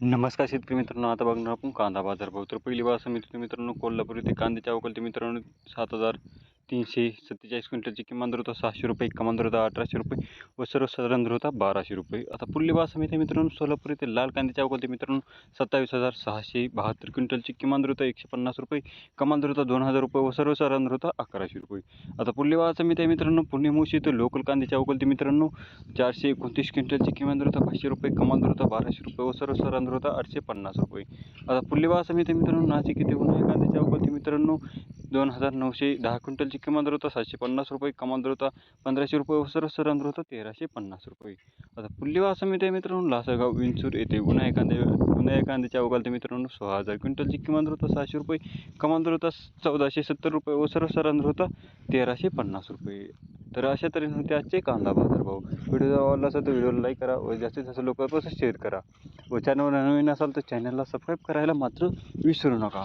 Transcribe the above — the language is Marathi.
नमस्कार शेतकरी मित्रांनो आता बघणार आपण कांदा बाजार भाव. तर पहिली बाजार समिती मित्रांनो कोल्हापूर येथे कांद्याच्या अवकालते मित्रांनो सात हजार तीनशे सत्तेचाळीस क्विंटलची किमान दर होता सहाशे रुपये कमान दर होता अठराशे रुपये व सर्वसाधारण दर होता बाराशे रुपये. आता पुढली बाजार समिती मित्रांनो सोलापूर येथे लाल कांद्याच्या अवकालते मित्रांनो सत्तावीस हजार सहाशे बहात्तर क्विंटलची किमान दर होता एकशे पन्नास रुपये कमान दर होता दोन हजार रुपये व सर्वसाधारण दर होता अकराशे रुपये. आता पुढली बाजार समिती मित्रांनो पुणे मुळशी येथे लोकल कांद्याच्या अवकालते मित्रांनो चारशे एकोणतीस क्विंटलची किमान दर होता पाचशे रुपये कमान दर होता बाराशे रुपये व सर्वसाधारण दर होता आठशे पन्नास रुपये. आता पुढली बाजार समिती मित्रांनो नाशिक येथे उन्हाळी कांद्याच्या अवकालते मित्रांनो दोन हजार नऊशे दहा क्विंटलची किमान दर होता सातशे पन्नास रुपये कमान दर होता पंधराशे रुपये व सर्वसाधारण दर होता तेराशे पन्नास रुपये. आता पुल्लीवा बाजार समिती आहे मित्रांनो लासगाव विंचूर येथे गुन्हा कांदे गुन्हा एखाद्याच्या अवकालते मित्रांनो सोळा हजार क्विंटलची किमान दर होता सहाशे रुपये कमान दर होता चौदाशे सत्तर रुपये व सर्वसाधारण दर होता तेराशे पन्नास रुपये. तर अशा तऱ्हेने होते आजचे कांदा बाजार भाऊ व्हिडिओ आवडला असेल तर व्हिडिओला लाईक करा व जास्तीत जास्त लोकांपासून शेअर करा. व चॅनलवर नवीन असाल तर चॅनलला सबस्क्राईब करायला मात्र विसरू नका.